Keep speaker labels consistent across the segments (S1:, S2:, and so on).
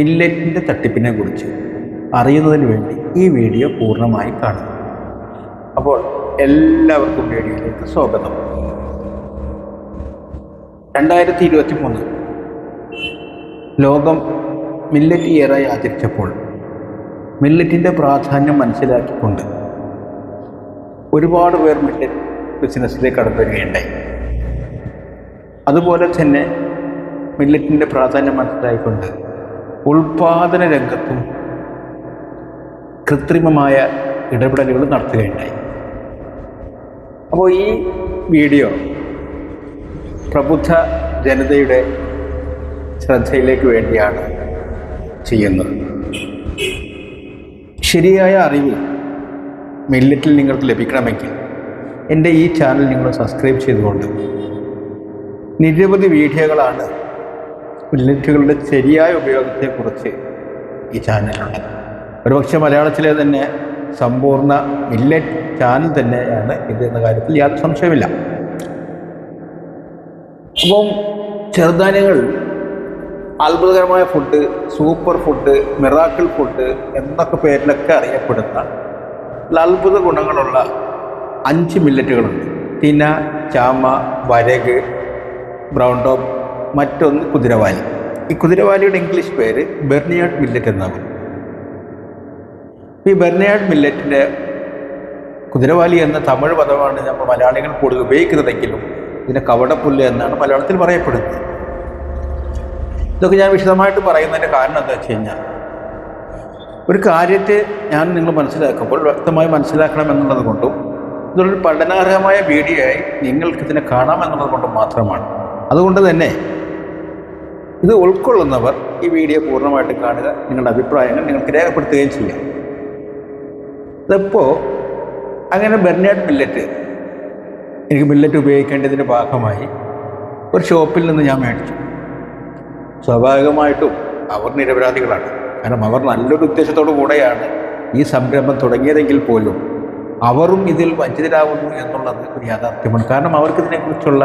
S1: മില്ലറ്റിന്റെ തട്ടിപ്പിനെ കുറിച്ച് അറിയുന്നതിന് വേണ്ടി ഈ വീഡിയോ പൂർണമായി കാണുക. അപ്പോൾ എല്ലാവർക്കും വീഡിയോയിലേക്ക് സ്വാഗതം. രണ്ടായിരത്തി ഇരുപത്തി മൂന്ന് ലോകം മില്ലറ്റ് ഇയറായി ആചരിച്ചപ്പോൾ മില്ലറ്റിന്റെ പ്രാധാന്യം മനസ്സിലാക്കിക്കൊണ്ട് ഒരുപാട് പേർ മില്ലറ്റ് ബിസിനസ്സിലേക്ക് കടന്നു വരികയുണ്ടായി. അതുപോലെ തന്നെ മില്ലറ്റിന്റെ പ്രാധാന്യം മനസ്സിലായിക്കൊണ്ട് ഉൽപാദന രംഗത്തും കൃത്രിമമായ ഇടപെടലുകൾ നടത്തുകയുണ്ടായി. അപ്പോൾ ഈ വീഡിയോ പ്രബുദ്ധ ജനതയുടെ ശ്രദ്ധയിലേക്ക് വേണ്ടിയാണ് ചെയ്യുന്നത്. ശരിയായ അറിവ് മില്ലറ്റിൽ നിങ്ങൾക്ക് ലഭിക്കണമെങ്കിൽ എന്റെ ഈ ചാനൽ നിങ്ങൾ സബ്സ്ക്രൈബ് ചെയ്തുകൊണ്ട് നിരവധി വീഡിയോകളാണ് മില്ലറ്റുകളുടെ ശരിയായ ഉപയോഗത്തെക്കുറിച്ച് ഈ ചാനലുണ്ട് ഒരുപക്ഷെ മലയാളത്തിലെ തന്നെ സമ്പൂർണ മില്ലറ്റ് ചാനൽ തന്നെയാണ് ഇത് എന്ന കാര്യത്തിൽ യാതൊരു സംശയമില്ല അപ്പം ചെറുധാന്യങ്ങൾ അത്ഭുതകരമായ food super food miracle food എന്നൊക്കെ പേരിലൊക്കെ അറിയപ്പെടുന്ന അത്ഭുത ഗുണങ്ങളുള്ള അഞ്ച് മില്ലറ്റുകളുണ്ട് തിന ചാമ വരക് ബ്രൗൺ ടോപ്പ് മറ്റൊന്ന് കുതിരവാലി. ഈ കുതിരവാലിയുടെ ഇംഗ്ലീഷ് പേര് ബെർണിയാഡ് മില്ലറ്റ് എന്നാണ് ഈ ബെർണിയാഡ് മില്ലറ്റിന്റെ കുതിരവാലി എന്ന തമിഴ് പദമാണ് നമ്മൾ മലയാളികൾ കൂടുതൽ ഉപയോഗിക്കുന്നതെങ്കിലും ഇതിനെ കവടപ്പുല്ല് എന്നാണ് മലയാളത്തിൽ പറയപ്പെടുന്നത്. ഇതൊക്കെ ഞാൻ വിശദമായിട്ട് പറയുന്നതിന്റെ കാരണം എന്താ വെച്ച് കഴിഞ്ഞാൽ ഒരു കാര്യത്തെ ഞാൻ നിങ്ങൾ മനസ്സിലാക്കുമ്പോൾ വ്യക്തമായി മനസ്സിലാക്കണം എന്നുള്ളത് കൊണ്ടും ഇതൊരു പഠനാർഹമായ വീഡിയോ ആയി നിങ്ങൾക്കിതിനെ കാണാം എന്നുള്ളത് കൊണ്ടും മാത്രമാണ്. അതുകൊണ്ട് തന്നെ ഇത് ഉൾക്കൊള്ളുന്നവർ ഈ വീഡിയോ പൂർണമായിട്ട് കാണുക നിങ്ങളുടെ അഭിപ്രായങ്ങൾ നിങ്ങൾക്ക് രേഖപ്പെടുത്തുകയും ചെയ്യാം. ഇതിപ്പോൾ അങ്ങനെ ബെർണേഡ് മില്ലറ്റ് എനിക്ക് മില്ലറ്റ് ഉപയോഗിക്കേണ്ടതിന്റെ ഭാഗമായി ഒരു ഷോപ്പിൽ നിന്ന് ഞാൻ മേടിച്ചു. സ്വാഭാവികമായിട്ടും അവർ നിരപരാധികളാണ്. കാരണം അവർ നല്ലൊരു ഉദ്ദേശത്തോടു കൂടെയാണ് ഈ സംരംഭം തുടങ്ങിയതെങ്കിൽ പോലും അവരും ഇതിൽ വഞ്ചിതരാകുന്നു എന്നുള്ളത് ഒരു യാഥാർത്ഥ്യമാണ്. കാരണം അവർക്ക് ഇതിനെക്കുറിച്ചുള്ള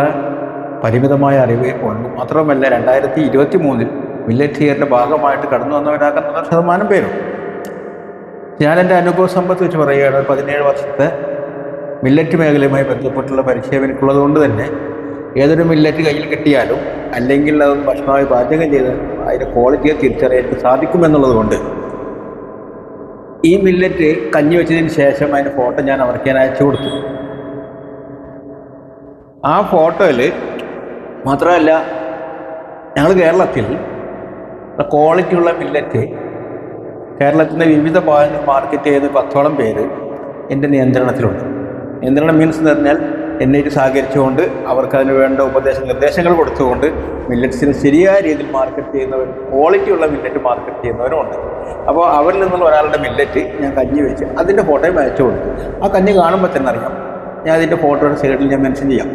S1: പരിമിതമായ അറിവ് ഉള്ളൂ മാത്രമല്ല രണ്ടായിരത്തി ഇരുപത്തി മൂന്നിൽ മില്ലറ്റ് ഇയറിന്റെ ഭാഗമായിട്ട് കടന്നു വന്നവരാകുന്ന ശതമാനം പേരും ഞാൻ എന്റെ അനുഭവ സമ്പത്ത് വെച്ച് പറയുകയാണ് പതിനേഴ് വർഷത്തെ മില്ലറ്റ് മേഖലയുമായി ബന്ധപ്പെട്ടുള്ള പരിചയം എനിക്കുള്ളത് കൊണ്ട് തന്നെ ഏതൊരു മില്ലറ്റ് കയ്യിൽ കിട്ടിയാലും അല്ലെങ്കിൽ അത് ഭക്ഷണമായി പാചകം ചെയ്ത് അതിന്റെ ക്വാളിറ്റിയെ തിരിച്ചറിയാൻ സാധിക്കുമെന്നുള്ളത് കൊണ്ട് ഈ മില്ലറ്റ് കഞ്ഞി വെച്ചതിന് ശേഷം അതിന്റെ ഫോട്ടോ ഞാൻ അവർക്ക് ഞാൻ അയച്ചു കൊടുത്തു. ആ ഫോട്ടോയിൽ മാത്രമല്ല ഞങ്ങൾ കേരളത്തിൽ ക്വാളിറ്റിയുള്ള മില്ലറ്റ് കേരളത്തിന്റെ വിവിധ ഭാഗങ്ങൾ മാർക്കറ്റ് ചെയ്ത് പത്തോളം പേര് എന്റെ നിയന്ത്രണത്തിലുണ്ട്. നിയന്ത്രണം മീൻസ് എന്ന് പറഞ്ഞാൽ എന്നെയിട്ട് സഹകരിച്ചുകൊണ്ട് അവർക്ക് അതിന് വേണ്ട ഉപദേശ നിർദ്ദേശങ്ങൾ കൊടുത്തുകൊണ്ട് മില്ലറ്റ്സിന് ശരിയായ രീതിയിൽ മാർക്കറ്റ് ചെയ്യുന്നവർ ക്വാളിറ്റിയുള്ള മില്ലറ്റ് മാർക്കറ്റ് ചെയ്യുന്നവരുമുണ്ട്. അപ്പോൾ അവരിൽ നിന്നുള്ള ഒരാളുടെ മില്ലറ്റ് ഞാൻ കഞ്ഞി വെച്ച് അതിന്റെ ഫോട്ടോയും അയച്ചു കൊടുത്തു ആ കഞ്ഞി കാണുമ്പോൾ തന്നെ അറിയാം. ഞാൻ അതിന്റെ ഫോട്ടോയുടെ സൈഡിൽ ഞാൻ മെൻഷൻ ചെയ്യാം.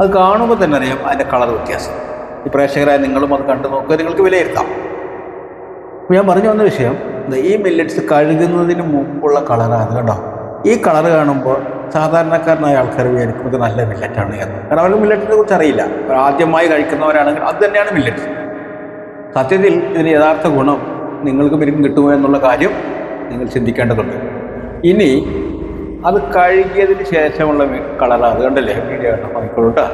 S1: അത് കാണുമ്പോൾ തന്നെ അറിയാം അതിന്റെ കളർ വ്യത്യാസം. ഈ പ്രേക്ഷകരായ നിങ്ങളും അത് കണ്ടു നോക്കുക നിങ്ങൾക്ക് വിലയിരുത്താം. ഞാൻ പറഞ്ഞു വന്ന വിഷയം ഈ മില്ലറ്റ്സ് കഴുകുന്നതിന് മുമ്പുള്ള കളറാണ് കേട്ടോ ഈ കളർ കാണുമ്പോൾ സാധാരണക്കാരനായ ആൾക്കാർ വിചാരിക്കും ഇത് നല്ല മില്ലറ്റാണ് എന്ന്. കാരണം അവർ മില്ലറ്റിനെ കുറിച്ച് അറിയില്ല. ആദ്യമായി കഴിക്കുന്നവരാണെങ്കിൽ അത് തന്നെയാണ് മില്ലറ്റ് സത്യത്തിൽ ഇതിന് യഥാർത്ഥ ഗുണം നിങ്ങൾക്ക് പിരിക്കും കിട്ടുമോ എന്നുള്ള കാര്യം നിങ്ങൾ ചിന്തിക്കേണ്ടതുണ്ട്. ഇനി അത് കഴുകിയതിന് ശേഷമുള്ള കളറാണ് അത് കണ്ടല്ലേ? വീഡിയോ കണ്ടോ?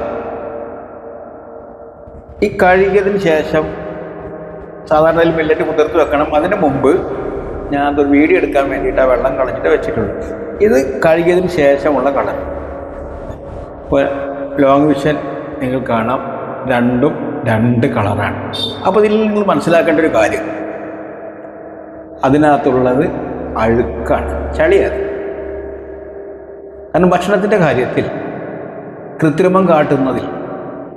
S1: ഈ കഴുകിയതിന് ശേഷം സാധാരണ ഇതിൽ മില്ലറ്റ് കുതിർത്ത് വെക്കണം. അതിന് മുമ്പ് ഞാൻ അതൊരു വീഡിയോ എടുക്കാൻ വേണ്ടിയിട്ട് ആ വെള്ളം കളഞ്ഞിട്ട് വെച്ചിട്ടുള്ളൂ ഇത് കഴുകിയതിന് ശേഷമുള്ള കളർ ഇപ്പോൾ ലോങ് വിഷൻ നിങ്ങൾ കാണാം. രണ്ടും രണ്ട് കളറാണ് അപ്പോൾ ഇതിൽ നിങ്ങൾ മനസ്സിലാക്കേണ്ട ഒരു കാര്യം. അതിനകത്തുള്ളത് അഴുക്കാണ്. ചളിയാണ്. കാരണം ഭക്ഷണത്തിന്റെ കാര്യത്തിൽ കൃത്രിമം കാട്ടുന്നതിൽ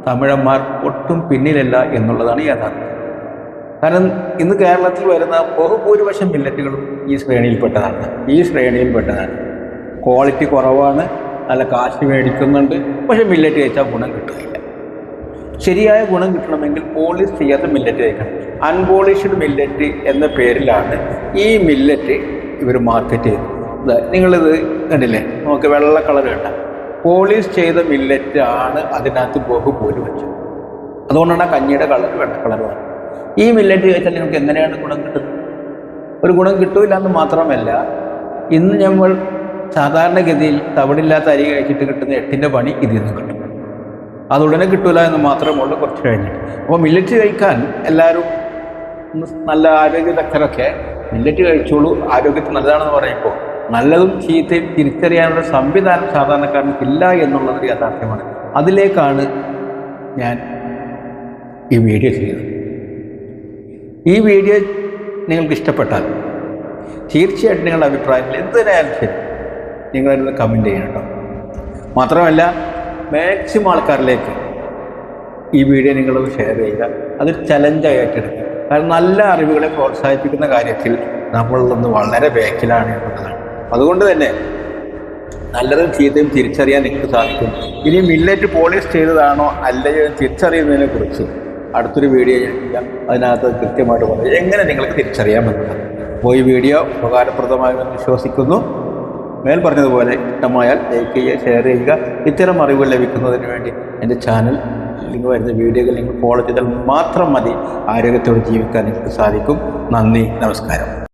S1: തമിഴന്മാർ ഒട്ടും പിന്നിലല്ല എന്നുള്ളതാണ് യാഥാർത്ഥ്യം. കാരണം ഇന്ന് കേരളത്തിൽ വരുന്ന ബഹുഭൂരിപക്ഷം മില്ലറ്റുകളും ഈ ശ്രേണിയിൽപ്പെട്ടതാണ്. ഈ ശ്രേണിയിൽപ്പെട്ടതാണ്. ക്വാളിറ്റി കുറവാണ് നല്ല കാശ് മേടിക്കുന്നുണ്ട് പക്ഷേ മില്ലറ്റ് കഴിച്ചാൽ ഗുണം കിട്ടുകയില്ല ശരിയായ ഗുണം കിട്ടണമെങ്കിൽ പോളിഷ് ചെയ്യാത്ത മില്ലറ്റ് കഴിക്കണം അൺപോളിഷ്ഡ് മില്ലറ്റ് എന്ന പേരിലാണ് ഈ മില്ലറ്റ് ഇവർ മാർക്കറ്റ് ചെയ്യുന്നത് നിങ്ങളിത് കണ്ടില്ലേ? നമുക്ക് വെള്ള കളർ കണ്ട. പോളിഷ് ചെയ്ത മില്ലറ്റ് ആണ് അതിനകത്ത് ബഹുഭൂരിപക്ഷം അതുകൊണ്ടാണ് ആ കഞ്ഞിയുടെ കളർ വെള്ള കളർ വന്നത്. ഈ മില്ലറ്റ് കഴിച്ചാൽ നിങ്ങൾക്ക് എങ്ങനെയാണ് ഗുണം കിട്ടുന്നത്? ഒരു ഗുണം കിട്ടൂല എന്ന് മാത്രമല്ല ഇന്ന് നമ്മൾ സാധാരണഗതിയിൽ തവിടില്ലാത്ത അരി കഴിച്ചിട്ട് കിട്ടുന്ന എട്ടിന്റെ പണി ഇതിൽ നിന്ന് കിട്ടും. അത് ഉടനെ കിട്ടൂല എന്ന് മാത്രമേ ഉള്ളൂ കുറച്ച് കഴിഞ്ഞിട്ട്. അപ്പോൾ മില്ലറ്റ് കഴിക്കാൻ എല്ലാവരും നല്ല ആരോഗ്യ വിദഗ്ധരൊക്കെ മില്ലറ്റ് കഴിച്ചോളൂ. ആരോഗ്യത്തിന് നല്ലതാണെന്ന് പറയുമ്പോൾ നല്ലതും ചീത്തയും തിരിച്ചറിയാനുള്ള സംവിധാനം സാധാരണക്കാരനക്ക് ഇല്ല എന്നുള്ളത് യാഥാർത്ഥ്യമാണ്. അതിലേക്കാണ് ഞാൻ ഈ വീഡിയോ ചെയ്തത് ഈ വീഡിയോ നിങ്ങൾക്ക് ഇഷ്ടപ്പെട്ടാൽ തീർച്ചയായിട്ടും നിങ്ങളുടെ അഭിപ്രായങ്ങൾ എന്തിനായാലും ശരി നിങ്ങളതിന് കമന്റ് ചെയ്യണം കേട്ടോ. മാത്രമല്ല മാക്സിമം ആൾക്കാരിലേക്ക് ഈ വീഡിയോ നിങ്ങളൊന്ന് ഷെയർ ചെയ്യുക. അതൊരു ചലഞ്ചായി ഏറ്റെടുക്കുക. കാരണം നല്ല അറിവുകളെ പ്രോത്സാഹിപ്പിക്കുന്ന കാര്യത്തിൽ നമ്മളൊന്ന് വളരെ ബാക്കിലാണ് എന്നുള്ളതാണ്. അതുകൊണ്ട് തന്നെ നല്ലതും ചീത്തയും തിരിച്ചറിയാൻ നിങ്ങൾക്ക് സാധിക്കും. ഇനി മില്ലറ്റ് പോളിഷ് ചെയ്തതാണോ അല്ലയോ തിരിച്ചറിയുന്നതിനെ കുറിച്ച് അടുത്തൊരു വീഡിയോ ഞാൻ അതിനകത്ത് കൃത്യമായിട്ട് പറയും. എങ്ങനെ നിങ്ങൾക്ക് തിരിച്ചറിയാൻ അപ്പോൾ ഈ വീഡിയോ ഉപകാരപ്രദമാകുമെന്ന് വിശ്വസിക്കുന്നു. മേൽ പറഞ്ഞതുപോലെ ഇഷ്ടമായാൽ ലൈക്ക് ചെയ്യുക ഷെയർ ചെയ്യുക. ഇത്തരം അറിവുകൾ ലഭിക്കുന്നതിന് വേണ്ടി എന്റെ ചാനൽ ലിങ്ക് വരുന്ന വീഡിയോകൾ നിങ്ങൾ ഫോളോ ചെയ്താൽ മാത്രം മതി. ആരോഗ്യത്തോടെ ജീവിക്കാൻ നിങ്ങൾക്ക് സാധിക്കും. നന്ദി നമസ്കാരം.